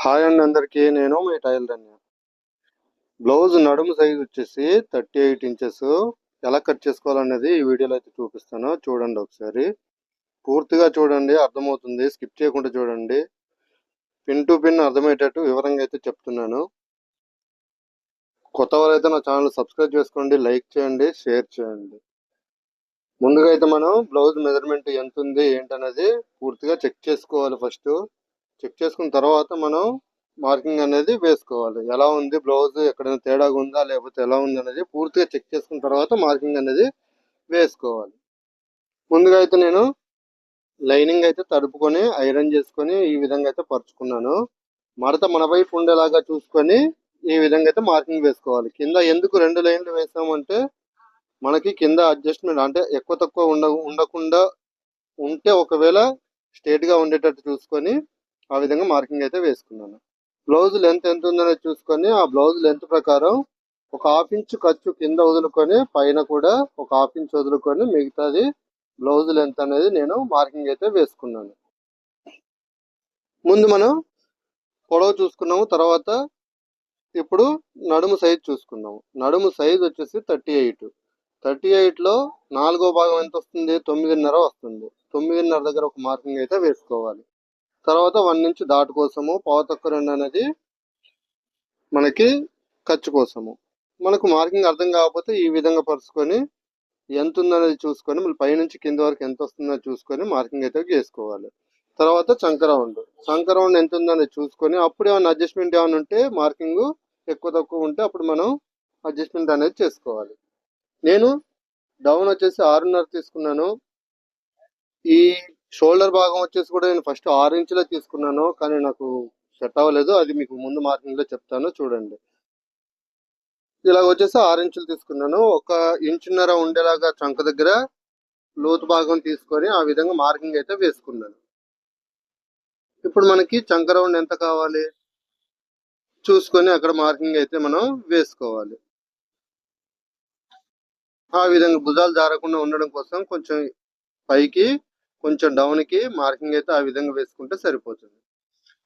Hi అండి అందరికీ నేను మీ టైలర్ ధన్య బ్లౌజ్ నడుము సైజ్ వచ్చేసి థర్టీ ఎయిట్ ఇంచెస్. ఎలా కట్ చేసుకోవాలనేది ఈ వీడియోలో అయితే చూపిస్తాను. చూడండి ఒకసారి. పూర్తిగా చూడండి అర్థమవుతుంది. స్కిప్ చేయకుండా చూడండి. పిన్ టు పిన్ అర్థమయ్యేటట్టు వివరంగా అయితే చెప్తున్నాను. కొత్త వారైతే నా ఛానల్ సబ్స్క్రైబ్ చేసుకోండి లైక్ చేయండి షేర్ చేయండి. ముందుగా అయితే మనం బ్లౌజ్ మెజర్మెంట్ ఎంత ఉంది ఏంటనేది పూర్తిగా చెక్ చేసుకోవాలి ఫస్ట్. చెక్ చేసుకున్న తర్వాత మనం మార్కింగ్ అనేది వేసుకోవాలి. ఎలా ఉంది బ్లౌజ్? ఎక్కడైనా తేడాగా ఉందా? లేకపోతే ఎలా ఉంది అనేది పూర్తిగా చెక్ చేసుకున్న తర్వాత మార్కింగ్ అనేది వేసుకోవాలి. ముందుగా అయితే నేను లైనింగ్ అయితే తడుపుకొని ఐరన్ చేసుకొని ఈ విధంగా అయితే పరుచుకున్నాను. మడత మన వైపు ఉండేలాగా చూసుకొని ఈ విధంగా అయితే మార్కింగ్ వేసుకోవాలి. కింద ఎందుకు రెండు లైన్లు వేసామంటే మనకి కింద అడ్జస్ట్మెంట్ అంటే ఎక్కువ తక్కువ ఉండ ఉండకుండా ఉంటే ఒకవేళ స్ట్రేట్గా ఉండేటట్టు చూసుకొని ఆ విధంగా మార్కింగ్ అయితే వేసుకున్నాను. బ్లౌజ్ లెంత్ ఎంత ఉందనేది చూసుకొని ఆ బ్లౌజ్ లెంత్ ప్రకారం ఒక హాఫ్ ఇంచ్ ఖర్చు కింద వదులుకొని పైన కూడా ఒక హాఫ్ ఇంచ్ వదులుకొని మిగతాది బ్లౌజ్ లెంత్ అనేది నేను మార్కింగ్ అయితే వేసుకున్నాను. ముందు మనం పొడవు చూసుకున్నాము తర్వాత ఇప్పుడు నడుము సైజ్ చూసుకున్నాము. నడుము సైజ్ వచ్చేసి థర్టీ ఎయిట్. థర్టీ ఎయిట్లో నాలుగో భాగం ఎంత వస్తుంది? తొమ్మిదిన్నర వస్తుంది. తొమ్మిదిన్నర దగ్గర ఒక మార్కింగ్ అయితే వేసుకోవాలి. తర్వాత వన్ నుంచి దాటు కోసము పావు రెండు అనేది మనకి ఖర్చు కోసము. మనకు మార్కింగ్ అర్థం కాకపోతే ఈ విధంగా పరుచుకొని ఎంత ఉందనేది చూసుకొని మళ్ళీ పైనుంచి కింద వరకు ఎంత వస్తుందో చూసుకొని మార్కింగ్ అయితే చేసుకోవాలి. తర్వాత చంక రౌండ్. చంక రౌండ్ ఎంత ఉందనేది చూసుకొని అప్పుడు ఏమైనా అడ్జస్ట్మెంట్ ఏమైనా ఉంటే మార్కింగ్ ఎక్కువ తక్కువ ఉంటే అప్పుడు మనం అడ్జస్ట్మెంట్ అనేది చేసుకోవాలి. నేను డౌన్ వచ్చేసి ఆరున్నర తీసుకున్నాను. ఈ షోల్డర్ భాగం వచ్చేసి కూడా నేను ఫస్ట్ ఆరు ఇంచులే తీసుకున్నాను కానీ నాకు సెట్ అవ్వలేదు. అది మీకు ముందు మార్కింగ్లో చెప్తాను చూడండి. ఇలాగ వచ్చేసి ఆరు ఇంచులు తీసుకున్నాను. ఒక ఇంచున్నర ఉండేలాగా చంక దగ్గర లోతు భాగం తీసుకొని ఆ విధంగా మార్కింగ్ అయితే వేసుకున్నాను. ఇప్పుడు మనకి చంక రౌండ్ ఎంత కావాలి? చూసుకొని అక్కడ మార్కింగ్ అయితే మనం వేసుకోవాలి. ఆ విధంగా భుజాలు జారకుండా ఉండడం కోసం కొంచెం పైకి కొంచెం డౌన్కి మార్కింగ్ అయితే ఆ విధంగా వేసుకుంటే సరిపోతుంది.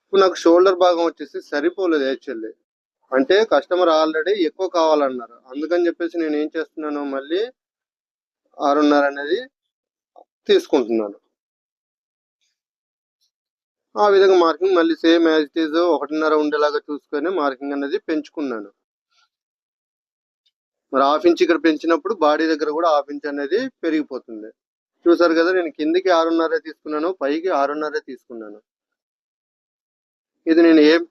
ఇప్పుడు నాకు షోల్డర్ భాగం వచ్చేసి సరిపోలేదు యాక్చువల్లీ అంటే కస్టమర్ ఆల్రెడీ ఎక్కువ కావాలన్నారు. అందుకని చెప్పేసి నేను ఏం చేస్తున్నాను మళ్ళీ ఆరున్నర అనేది తీసుకుంటున్నాను. ఆ విధంగా మార్కింగ్ మళ్ళీ సేమ్ యాజ్ ఇట్ ఈజ్ ఒకటిన్నర ఉండేలాగా చూసుకొని మార్కింగ్ అనేది పెంచుకున్నాను. మరి హాఫ్ ఇంచ్ ఇక్కడ పెంచినప్పుడు బాడీ దగ్గర కూడా హాఫ్ ఇంచ్ అనేది పెరిగిపోతుంది. చూసారు కదా నేను కిందికి ఆరున్నర తీసుకున్నాను పైకి ఆరున్నర తీసుకున్నాను. ఇది నేను ఏం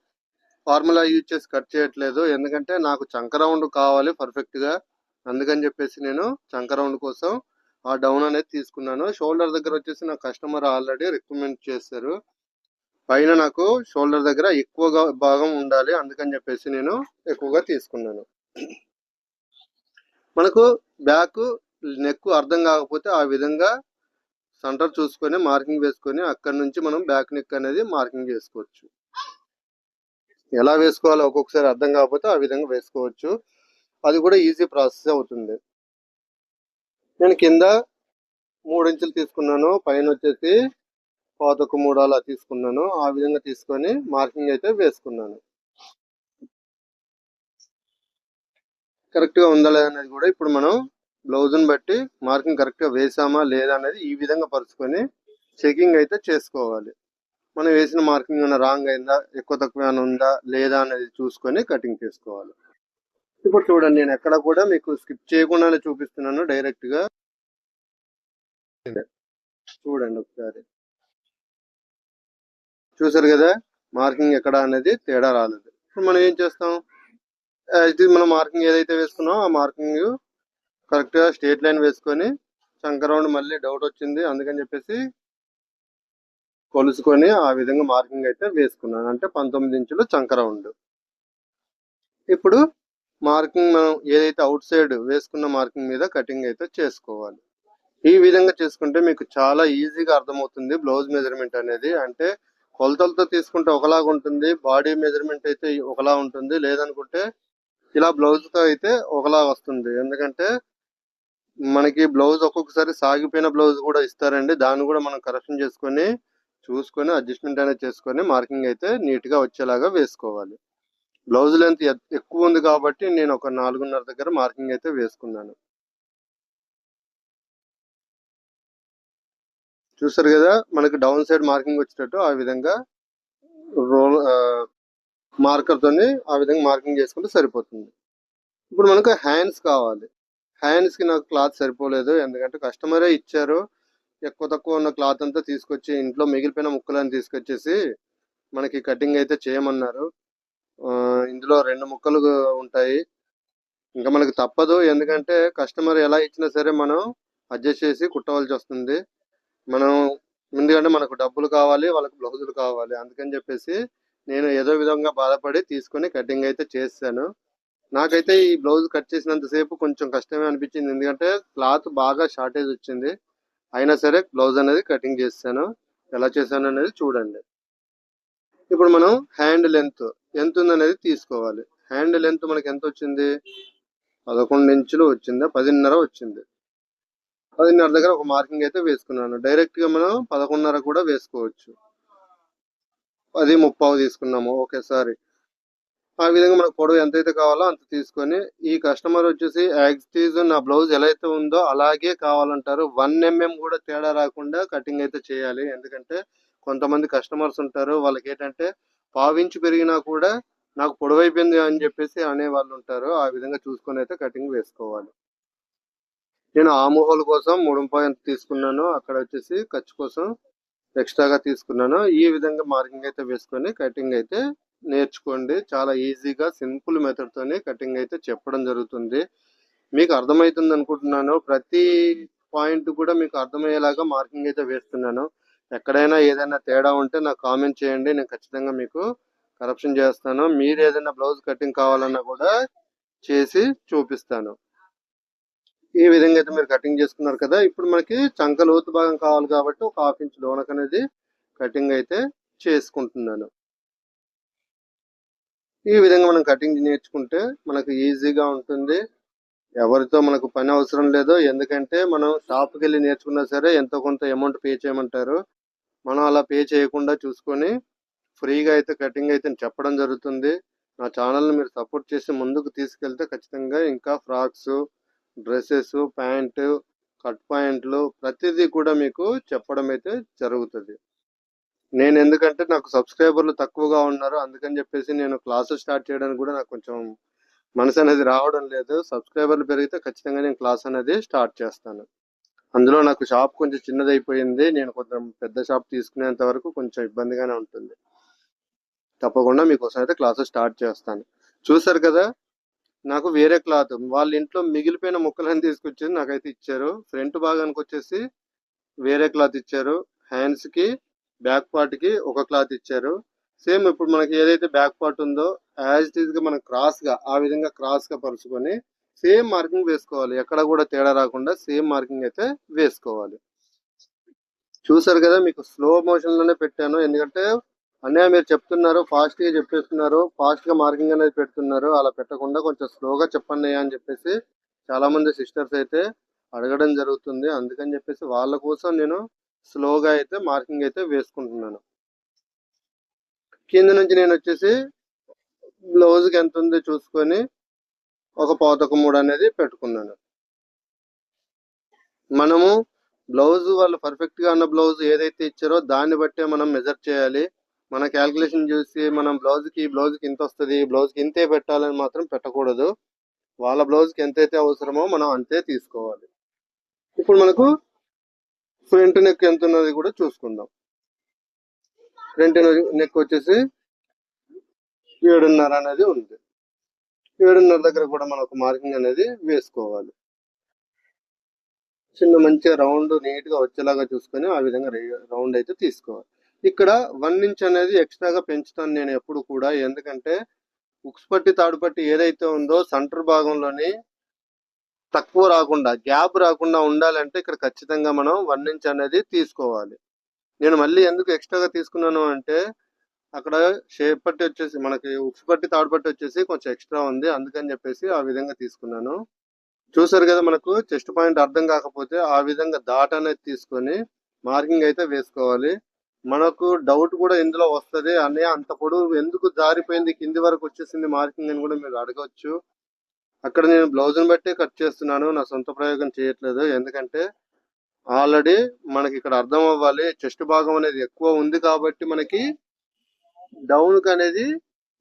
ఫార్ములా యూజ్ చేసి కట్ చేయట్లేదు ఎందుకంటే నాకు చంక రౌండ్ కావాలి పర్ఫెక్ట్గా. అందుకని చెప్పేసి నేను చంక రౌండ్ కోసం ఆ డౌన్ అనేది తీసుకున్నాను. షోల్డర్ దగ్గర వచ్చేసి నా కస్టమర్ ఆల్రెడీ రికమెండ్ చేశారు. పైన నాకు షోల్డర్ దగ్గర ఎక్కువగా భాగం ఉండాలి అందుకని చెప్పేసి నేను ఎక్కువగా తీసుకున్నాను. మనకు బ్యాక్ నెక్ అర్థం కాకపోతే ఆ విధంగా సెంటర్ చూసుకొని మార్కింగ్ వేసుకొని అక్కడ నుంచి మనం బ్యాక్ నెక్ అనేది మార్కింగ్ చేసుకోవచ్చు. ఎలా వేసుకోవాలో ఒక్కొక్కసారి అర్థం కాకపోతే ఆ విధంగా వేసుకోవచ్చు. అది కూడా ఈజీ ప్రాసెస్ అవుతుంది. నేను కింద మూడు ఇంచులు తీసుకున్నాను. పైన వచ్చేసి పాతకు మూడు అలా తీసుకున్నాను. ఆ విధంగా తీసుకొని మార్కింగ్ అయితే వేసుకున్నాను. కరెక్ట్గా ఉందా లేదా అనేది కూడా ఇప్పుడు మనం బ్లౌజ్ని బట్టి మార్కింగ్ కరెక్ట్గా వేసామా లేదా అనేది ఈ విధంగా పరుచుకొని చెకింగ్ అయితే చేసుకోవాలి. మనం వేసిన మార్కింగ్ ఏమైనా రాంగ్ అయిందా ఎక్కువ తక్కువ ఏమైనా ఉందా లేదా అనేది చూసుకొని కటింగ్ చేసుకోవాలి. ఇప్పుడు చూడండి నేను ఎక్కడ కూడా మీకు స్కిప్ చేయకుండానే చూపిస్తున్నాను డైరెక్ట్గా చూడండి ఒకసారి. చూసారు కదా మార్కింగ్ ఎక్కడ అనేది తేడా రాలేదు. ఇప్పుడు మనం ఏం చేస్తాం? ఇది మనం మార్కింగ్ ఏదైతే వేసుకున్నామో ఆ మార్కింగ్ కరెక్ట్గా స్ట్రేట్ లైన్ వేసుకొని చంక రౌండ్ మళ్ళీ డౌట్ వచ్చింది. అందుకని చెప్పేసి కొలుసుకొని ఆ విధంగా మార్కింగ్ అయితే వేసుకున్నాను. అంటే పంతొమ్మిది ఇంచులు చంక రౌండ్. ఇప్పుడు మార్కింగ్ మనం ఏదైతే అవుట్ సైడ్ వేసుకున్న మార్కింగ్ మీద కటింగ్ అయితే చేసుకోవాలి. ఈ విధంగా చేసుకుంటే మీకు చాలా ఈజీగా అర్థమవుతుంది బ్లౌజ్ మెజర్మెంట్ అనేది. అంటే కొలతలతో తీసుకుంటే ఒకలాగా ఉంటుంది బాడీ మెజర్మెంట్ అయితే ఒకలా ఉంటుంది. లేదనుకుంటే ఇలా బ్లౌజ్తో అయితే ఒకలా వస్తుంది. ఎందుకంటే మనకి బ్లౌజ్ ఒక్కొక్కసారి సాగిపోయిన బ్లౌజ్ కూడా ఇస్తారండి. దాన్ని కూడా మనం కరెక్షన్ చేసుకొని చూసుకొని అడ్జస్ట్మెంట్ అనేది చేసుకొని మార్కింగ్ అయితే నీట్గా వచ్చేలాగా వేసుకోవాలి. బ్లౌజ్ లెంత్ ఎక్కువ ఉంది కాబట్టి నేను ఒక నాలుగున్నర దగ్గర మార్కింగ్ అయితే వేసుకున్నాను. చూసారు కదా మనకి డౌన్ సైడ్ మార్కింగ్ వచ్చేటట్టు ఆ విధంగా రోల్ మార్కర్తోని ఆ విధంగా మార్కింగ్ చేసుకుంటే సరిపోతుంది. ఇప్పుడు మనకు హ్యాండ్స్ కావాలి. హ్యాండ్స్కి నాకు క్లాత్ సరిపోలేదు. ఎందుకంటే కస్టమరే ఇచ్చారు. ఎక్కువ తక్కువ ఉన్న క్లాత్ అంతా తీసుకొచ్చి ఇంట్లో మిగిలిపోయిన ముక్కలను తీసుకొచ్చేసి మనకి కటింగ్ అయితే చేయమన్నారు. ఇందులో రెండు ముక్కలు ఉంటాయి. ఇంకా మనకు తప్పదు. ఎందుకంటే కస్టమర్ ఎలా ఇచ్చినా సరే మనం అడ్జస్ట్ చేసి కుట్టవలసి వస్తుంది. మనం ఎందుకంటే మనకు డబ్బులు కావాలి వాళ్ళకి బ్లౌజులు కావాలి. అందుకని చెప్పేసి నేను ఏదో విధంగా బాధపడి తీసుకొని కటింగ్ అయితే చేశాను. నాకైతే ఈ బ్లౌజ్ కట్ చేసినంతసేపు కొంచెం కష్టమే అనిపించింది. ఎందుకంటే క్లాత్ బాగా షార్టేజ్ వచ్చింది. అయినా సరే బ్లౌజ్ అనేది కటింగ్ చేశాను ఎలా చేశాను అనేది చూడండి. ఇప్పుడు మనం హ్యాండ్ లెంత్ ఎంత ఉందనేది తీసుకోవాలి. హ్యాండ్ లెంత్ మనకి ఎంత వచ్చింది? పదకొండు ఇంచులు వచ్చిందా? పదిన్నర వచ్చింది. పదిన్నర దగ్గర ఒక మార్కింగ్ అయితే వేసుకున్నాను. డైరెక్ట్గా మనం పదకొండున్నర కూడా వేసుకోవచ్చు. అది ముప్పావు తీసుకున్నాము. ఒకేసారి. ఆ విధంగా మనకు పొడవు ఎంతైతే కావాలో అంత తీసుకొని ఈ కస్టమర్ వచ్చేసి యాక్టీజ్ నా బ్లౌజ్ ఎలా అయితే ఉందో అలాగే కావాలంటారు. వన్ ఎంఎం కూడా తేడా రాకుండా కటింగ్ అయితే చేయాలి. ఎందుకంటే కొంతమంది కస్టమర్స్ ఉంటారు. వాళ్ళకి ఏంటంటే పావించి పెరిగినా కూడా నాకు పొడవైపోయింది అని చెప్పేసి అనే వాళ్ళు ఉంటారు. ఆ విధంగా చూసుకొని అయితే కటింగ్ వేసుకోవాలి. నేను ఆమోహోల్ కోసం మూడు పాయింట్ తీసుకున్నాను. అక్కడ వచ్చేసి ఖర్చు కోసం ఎక్స్ట్రాగా తీసుకున్నాను. ఈ విధంగా మార్కింగ్ అయితే వేసుకొని కటింగ్ అయితే నేర్చుకోండి. చాలా ఈజీగా సింపుల్ మెథడ్తోనే కటింగ్ అయితే చెప్పడం జరుగుతుంది. మీకు అర్థమవుతుంది అనుకుంటున్నాను. ప్రతి పాయింట్ కూడా మీకు అర్థమయ్యేలాగా మార్కింగ్ అయితే వేస్తున్నాను. ఎక్కడైనా ఏదైనా తేడా ఉంటే నాకు కామెంట్ చేయండి. నేను ఖచ్చితంగా మీకు కరప్షన్ చేస్తాను. మీరు ఏదైనా బ్లౌజ్ కటింగ్ కావాలన్నా కూడా చేసి చూపిస్తాను. ఈ విధంగా అయితే మీరు కటింగ్ చేసుకున్నారు కదా! ఇప్పుడు మనకి చంక లోతు భాగం కావాలి కాబట్టి ఒక హాఫ్ ఇంచ్ లోనక్ అనేది కటింగ్ అయితే చేసుకుంటున్నాను. ఈ విధంగా మనం కటింగ్ నేర్చుకుంటే మనకు ఈజీగా ఉంటుంది. ఎవరితో మనకు పని అవసరం లేదు ఎందుకంటే మనం షాప్కి వెళ్ళి నేర్చుకున్నా సరే ఎంతో కొంత అమౌంట్ పే చేయమంటారు. మనం అలా పే చేయకుండా చూసుకొని ఫ్రీగా అయితే కటింగ్ అయితే చెప్పడం జరుగుతుంది. నా ఛానల్ని మీరు సపోర్ట్ చేసి ముందుకు తీసుకెళ్తే ఖచ్చితంగా ఇంకా ఫ్రాక్స్ డ్రెస్సెస్ ప్యాంటు కట్ పాయింట్లు ప్రతిదీ కూడా మీకు చెప్పడం అయితే జరుగుతుంది. నేను ఎందుకంటే నాకు సబ్స్క్రైబర్లు తక్కువగా ఉన్నారు. అందుకని చెప్పేసి నేను క్లాసెస్ స్టార్ట్ చేయడానికి కూడా నాకు కొంచెం మనసు అనేది రావడం లేదు. సబ్స్క్రైబర్లు పెరిగితే ఖచ్చితంగా నేను క్లాస్ అనేది స్టార్ట్ చేస్తాను. అందులో నాకు షాప్ కొంచెం చిన్నదైపోయింది. నేను కొంచెం పెద్ద షాప్ తీసుకునేంత వరకు కొంచెం ఇబ్బందిగానే ఉంటుంది. తప్పకుండా మీకోసం అయితే క్లాసెస్ స్టార్ట్ చేస్తాను. చూసారు కదా నాకు వేరే క్లాత్. వాళ్ళ ఇంట్లో మిగిలిపోయిన ముక్కలను తీసుకొచ్చి నాకైతే ఇచ్చారు. ఫ్రంట్ భాగానికి వచ్చేసి వేరే క్లాత్ ఇచ్చారు. హ్యాండ్స్కి బ్యాక్ పార్ట్కి ఒక క్లాత్ ఇచ్చారు. సేమ్ ఇప్పుడు మనకి ఏదైతే బ్యాక్ పార్ట్ ఉందో యాజ్ ఇట్ ఈస్గా మనం క్రాస్గా ఆ విధంగా క్రాస్గా పరుచుకొని సేమ్ మార్కింగ్ వేసుకోవాలి. ఎక్కడ కూడా తేడా రాకుండా సేమ్ మార్కింగ్ అయితే వేసుకోవాలి. చూసారు కదా మీకు స్లో మోషన్లోనే పెట్టాను. ఎందుకంటే అన్నయ్య మీరు చెప్తున్నారు ఫాస్ట్గా చెప్పేస్తున్నారు ఫాస్ట్గా మార్కింగ్ అనేది పెడుతున్నారు. అలా పెట్టకుండా కొంచెం స్లోగా చెప్పండి అని చెప్పేసి చాలా మంది సిస్టర్స్ అయితే అడగడం జరుగుతుంది. అందుకని చెప్పేసి వాళ్ళ కోసం నేను స్లోగా అయితే మార్కింగ్ అయితే వేసుకుంటున్నాను. కింద నుంచి నేను వచ్చేసి బ్లౌజ్కి ఎంత ఉందో చూసుకొని ఒక పాతక మూడు అనేది పెట్టుకున్నాను. మనము బ్లౌజ్ వాళ్ళు పర్ఫెక్ట్గా ఉన్న బ్లౌజ్ ఏదైతే ఇచ్చారో దాన్ని బట్టే మనం మెజర్ చేయాలి. మన క్యాల్కులేషన్ చూసి మనం బ్లౌజ్కి బ్లౌజ్కి ఇంత వస్తుంది బ్లౌజ్కి ఇంతే పెట్టాలని మాత్రం పెట్టకూడదు. వాళ్ళ బ్లౌజ్కి ఎంతైతే అవసరమో మనం అంతే తీసుకోవాలి. ఇప్పుడు మనకు ఫ్రంట్ నెక్ ఎంత ఉన్నది కూడా చూసుకుందాం. ఫ్రంట్ నెక్ వచ్చేసి ఏడున్నర అనేది ఉంది. ఏడున్నర దగ్గర కూడా మనకు మార్కింగ్ అనేది వేసుకోవాలి. చిన్న మంచిగా రౌండ్ నీట్గా వచ్చేలాగా చూసుకొని ఆ విధంగా రౌండ్ అయితే తీసుకోవాలి. ఇక్కడ వన్ ఇంచ్ అనేది ఎక్స్ట్రాగా పెంచుతాను నేను ఎప్పుడు కూడా. ఎందుకంటే ఉక్స్ పట్టి తాడుపట్టి ఏదైతే ఉందో సెంటర్ భాగంలోని తక్కువ రాకుండా గ్యాప్ రాకుండా ఉండాలంటే ఇక్కడ ఖచ్చితంగా మనం వన్ ఇంచ్ అనేది తీసుకోవాలి. నేను మళ్ళీ ఎందుకు ఎక్స్ట్రాగా తీసుకున్నాను అంటే అక్కడ షేప్ పట్టి వచ్చేసి మనకి ఉక్స్ పట్టి తాడు పట్టి వచ్చేసి కొంచెం ఎక్స్ట్రా ఉంది. అందుకని చెప్పేసి ఆ విధంగా తీసుకున్నాను. చూసారు కదా మనకు చెస్ట్ పాయింట్ అర్థం కాకపోతే ఆ విధంగా దాట్ అనేది తీసుకొని మార్కింగ్ అయితే వేసుకోవాలి. మనకు డౌట్ కూడా ఇందులో వస్తది. అనే అంత పొడవు ఎందుకు జారిపోయింది? కింది వరకు వచ్చేసింది మార్కింగ్ అని కూడా మీరు అడగవచ్చు అక్కడ నేను బ్లౌజ్ని బట్టే కట్ చేస్తున్నాను నా సొంత ప్రయోగం చేయట్లేదు. ఎందుకంటే ఆల్రెడీ మనకి ఇక్కడ అర్థం అవ్వాలి చెస్ట్ భాగం అనేది ఎక్కువ ఉంది కాబట్టి మనకి డౌన్ అనేది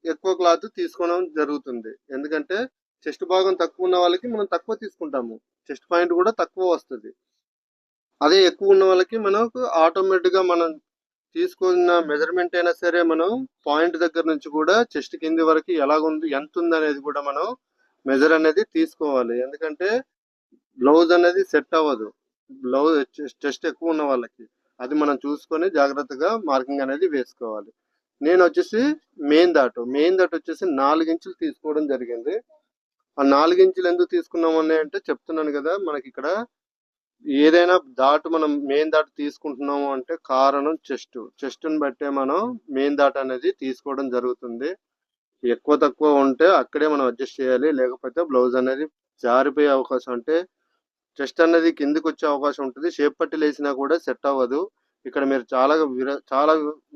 ఎక్కువ క్లాత్ తీసుకోవడం జరుగుతుంది. ఎందుకంటే చెస్ట్ భాగం తక్కువ ఉన్న వాళ్ళకి మనం తక్కువ తీసుకుంటాము. చెస్ట్ పాయింట్ కూడా తక్కువ వస్తుంది. అదే ఎక్కువ ఉన్న వాళ్ళకి మనకు ఆటోమేటిక్గా మనం తీసుకున్న మెజర్మెంట్ అయినా సరే మనం పాయింట్ దగ్గర నుంచి కూడా చెస్ట్ కింది వరకు ఎలాగుంది ఎంత ఉంది అనేది కూడా మనం మెజర్ అనేది తీసుకోవాలి. ఎందుకంటే బ్లౌజ్ అనేది సెట్ అవ్వదు. బ్లౌజ్ చెస్ట్ ఎక్కువ ఉన్న వాళ్ళకి. అది మనం చూసుకొని జాగ్రత్తగా మార్కింగ్ అనేది వేసుకోవాలి. నేను వచ్చేసి మెయిన్ దాటు మెయిన్ దాటు వచ్చేసి నాలుగు ఇంచులు తీసుకోవడం జరిగింది. ఆ నాలుగు ఇంచులు ఎందుకు తీసుకున్నాం అని అంటే చెప్తున్నాను కదా మనకి ఇక్కడ ఏదైనా దాటు మనం మెయిన్ దాటు తీసుకుంటున్నాము అంటే కారణం చెస్ట్ చెస్ట్ని బట్టే మనం మెయిన్ దాటు అనేది తీసుకోవడం జరుగుతుంది. ఎక్కువ తక్కువ ఉంటే అక్కడే మనం అడ్జస్ట్ చేయాలి. లేకపోతే బ్లౌజ్ అనేది జారిపోయే అవకాశం అంటే చెస్ట్ అనేది కిందికి వచ్చే అవకాశం ఉంటుంది. షేప్ పట్టి లేసినా కూడా సెట్ అవ్వదు. ఇక్కడ మీరు చాలా చాలా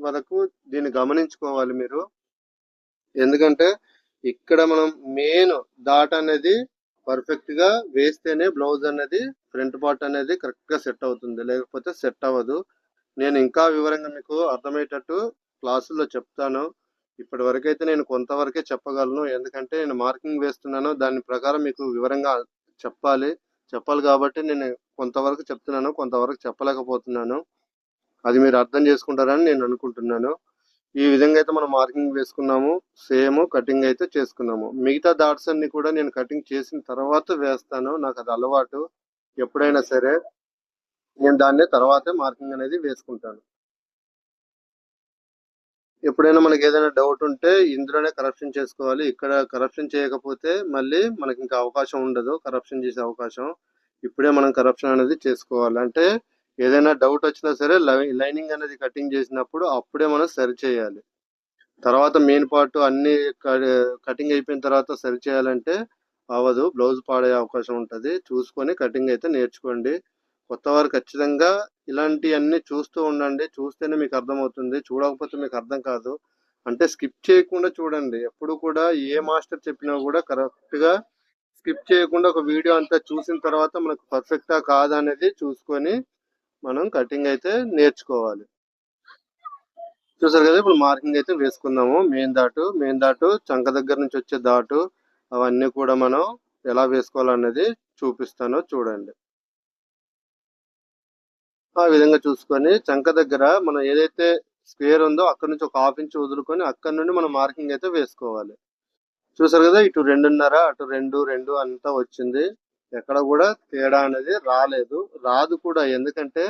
వరకు దీన్ని గమనించుకోవాలి మీరు. ఎందుకంటే ఇక్కడ మనం మెయిన్ డాట్ అనేది పర్ఫెక్ట్గా వేస్తేనే బ్లౌజ్ అనేది ఫ్రంట్ పార్ట్ అనేది కరెక్ట్గా సెట్ అవుతుంది. లేకపోతే సెట్ అవ్వదు. నేను ఇంకా వివరంగా మీకు అర్థమయ్యేటట్టు క్లాసుల్లో చెప్తాను. ఇప్పటి వరకు అయితే నేను కొంతవరకే చెప్పగలను. ఎందుకంటే నేను మార్కింగ్ వేస్తున్నాను. దాని ప్రకారం మీకు వివరంగా చెప్పాలి. చెప్పాలి కాబట్టి నేను కొంతవరకు చెప్తున్నాను. కొంతవరకు చెప్పలేకపోతున్నాను. అది మీరు అర్థం చేసుకుంటారని నేను అనుకుంటున్నాను. ఈ విధంగా అయితే మనం మార్కింగ్ వేసుకున్నాము. సేమ్ కటింగ్ అయితే చేసుకున్నాము. మిగతా డాట్స్ అన్ని కూడా నేను కటింగ్ చేసిన తర్వాత వేస్తాను. నాకు అది అలవాటు. ఎప్పుడైనా సరే నేను దాన్ని తర్వాతే మార్కింగ్ అనేది వేసుకుంటాను. ఎప్పుడైనా మనకి ఏదైనా డౌట్ ఉంటే ఇందులోనే కరప్షన్ చేసుకోవాలి. ఇక్కడ కరప్షన్ చేయకపోతే మళ్ళీ మనకి ఇంకా అవకాశం ఉండదు. కరప్షన్ చేసే అవకాశం. ఇప్పుడే మనం కరప్షన్ అనేది చేసుకోవాలి. అంటే ఏదైనా డౌట్ వచ్చినా సరే లైనింగ్ అనేది కటింగ్ చేసినప్పుడు అప్పుడే మనం సరి చేయాలి. తర్వాత మెయిన్ పార్ట్ అన్ని కటింగ్ అయిపోయిన తర్వాత సరి చేయాలంటే అవ్వదు బ్లౌజ్ పాడే అవకాశం ఉంటుంది. చూసుకొని కటింగ్ అయితే నేర్చుకోండి. కొత్త వారు ఖచ్చితంగా ఇలాంటివన్నీ చూస్తూ ఉండండి. చూస్తేనే మీకు అర్థమవుతుంది. చూడకపోతే మీకు అర్థం కాదు. అంటే స్కిప్ చేయకుండా చూడండి. ఎప్పుడు కూడా ఏ మాస్టర్ చెప్పినా కూడా కరెక్ట్గా స్కిప్ చేయకుండా ఒక వీడియో అంతా చూసిన తర్వాత మనకు పర్ఫెక్టా కాదా అనేది చూసుకొని మనం కటింగ్ అయితే నేర్చుకోవాలి. చూసారు కదా ఇప్పుడు మార్కింగ్ అయితే వేసుకుందాము. మెయిన్ దాటు మెయిన్ దాటు చంక దగ్గర నుంచి వచ్చే దాటు అవన్నీ కూడా మనం ఎలా వేసుకోవాలనేది చూపిస్తానో చూడండి. ఆ విధంగా చూసుకొని చంక దగ్గర మనం ఏదైతే స్క్వేర్ ఉందో అక్కడ నుంచి ఒక హాఫ్ ఇంచ్ వదులుకొని అక్కడ నుండి మనం మార్కింగ్ అయితే వేసుకోవాలి. చూసారు కదా ఇటు రెండున్నర అటు రెండు రెండు అంతా వచ్చింది. ఎక్కడ కూడా తేడా అనేది రాలేదు. రాదు కూడా ఎందుకంటే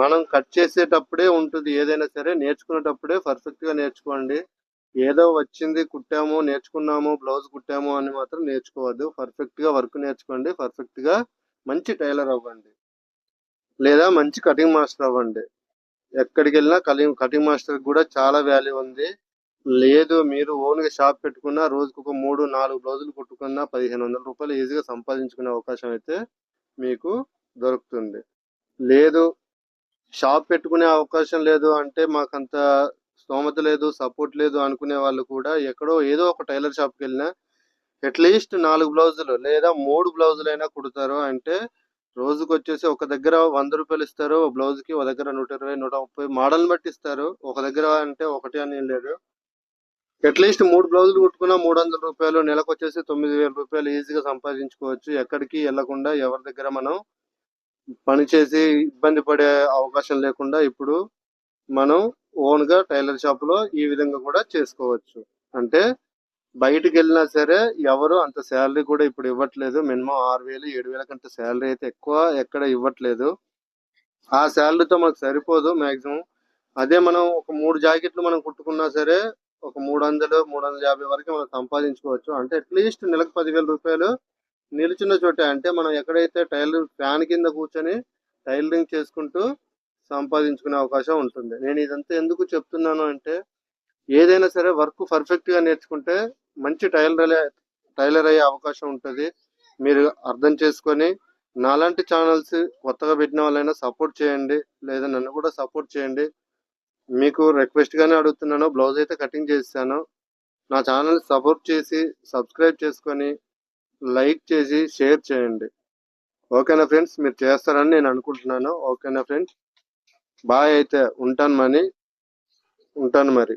మనం కట్ చేసేటప్పుడే ఉంటుంది. ఏదైనా సరే నేర్చుకునేటప్పుడే పర్ఫెక్ట్గా నేర్చుకోండి. ఏదో వచ్చింది కుట్టాము నేర్చుకున్నాము బ్లౌజ్ కుట్టాము అని మాత్రం నేర్చుకోవద్దు. పర్ఫెక్ట్గా వర్క్ నేర్చుకోండి. పర్ఫెక్ట్గా మంచి టైలర్ అవ్వండి. లేదా మంచి కటింగ్ మాస్టర్ అవ్వండి. ఎక్కడికి వెళ్ళినా కటింగ్ కటింగ్ మాస్టర్ కూడా చాలా వాల్యూ ఉంది. లేదు మీరు ఓన్గా షాప్ పెట్టుకున్నా రోజుకు ఒక మూడు నాలుగు బ్లౌజులు కుట్టుకున్నా పదిహేను వందల రూపాయలు ఈజీగా సంపాదించుకునే అవకాశం అయితే మీకు దొరుకుతుంది. లేదు షాప్ పెట్టుకునే అవకాశం లేదు అంటే మాకంత స్తోమత లేదు సపోర్ట్ లేదు అనుకునే వాళ్ళు కూడా ఎక్కడో ఏదో ఒక టైలర్ షాప్కి వెళ్ళినా అట్లీస్ట్ నాలుగు బ్లౌజులు లేదా మూడు బ్లౌజులు అయినా కుడతారు అంటే రోజుకి వచ్చేసి ఒక దగ్గర వంద రూపాయలు ఇస్తారు ఒక బ్లౌజ్కి ఒక దగ్గర నూట ఇరవై నూట ముప్పై మోడల్ బట్టి ఇస్తారు. ఒక దగ్గర అంటే ఒకటి అని ఏం లేదు. అట్లీస్ట్ మూడు బ్లౌజులు కుట్టుకున్నా మూడు వందల రూపాయలు నెలకు వచ్చేసి తొమ్మిది వేల రూపాయలు ఈజీగా సంపాదించుకోవచ్చు. ఎక్కడికి వెళ్ళకుండా ఎవరి దగ్గర మనం పని చేసి ఇబ్బంది పడే అవకాశం లేకుండా ఇప్పుడు మనం ఓన్గా టైలర్ షాప్లో ఈ విధంగా కూడా చేసుకోవచ్చు. అంటే బయటకు వెళ్ళినా సరే ఎవరు అంత శాలరీ కూడా ఇప్పుడు ఇవ్వట్లేదు. మినిమం ఆరు వేలు ఏడు వేల కంటే శాలరీ అయితే ఎక్కువ ఎక్కడ ఇవ్వట్లేదు. ఆ శాలరీతో మనకు సరిపోదు మాక్సిమం. అదే మనం ఒక మూడు జాకెట్లు మనం కుట్టుకున్నా సరే ఒక మూడు వందలు మూడు వందల యాభై వరకు మనం సంపాదించుకోవచ్చు. అంటే అట్లీస్ట్ నెలకు పదివేల రూపాయలు నిలుచున్న చోట. అంటే మనం ఎక్కడైతే టైలర్ ఫ్యాన్ కింద కూర్చొని టైలరింగ్ చేసుకుంటూ సంపాదించుకునే అవకాశం ఉంటుంది. నేను ఇదంతా ఎందుకు చెప్తున్నాను అంటే ఏదైనా సరే వర్క్ పర్ఫెక్ట్గా నేర్చుకుంటే మంచి టైలర్ టైలర్ అయ్యే అవకాశం ఉంటుంది. మీరు అర్థం చేసుకొని నాలాంటి ఛానల్స్ కొత్తగా పెట్టిన వాళ్ళైనా సపోర్ట్ చేయండి. లేదా నన్ను కూడా సపోర్ట్ చేయండి. మీకు రిక్వెస్ట్ గానే అడుగుతున్నాను. బ్లౌజ్ అయితే కటింగ్ చేశాను నా ఛానల్ సపోర్ట్ చేసి సబ్స్క్రైబ్ చేసుకొని లైక్ చేసి షేర్ చేయండి. ఓకేనా ఫ్రెండ్స్? మీరు చేస్తారని నేను అనుకుంటున్నాను. ఓకేనా ఫ్రెండ్స్? బాయ్ అయితే ఉంటాను మని. ఉంటాను మరి.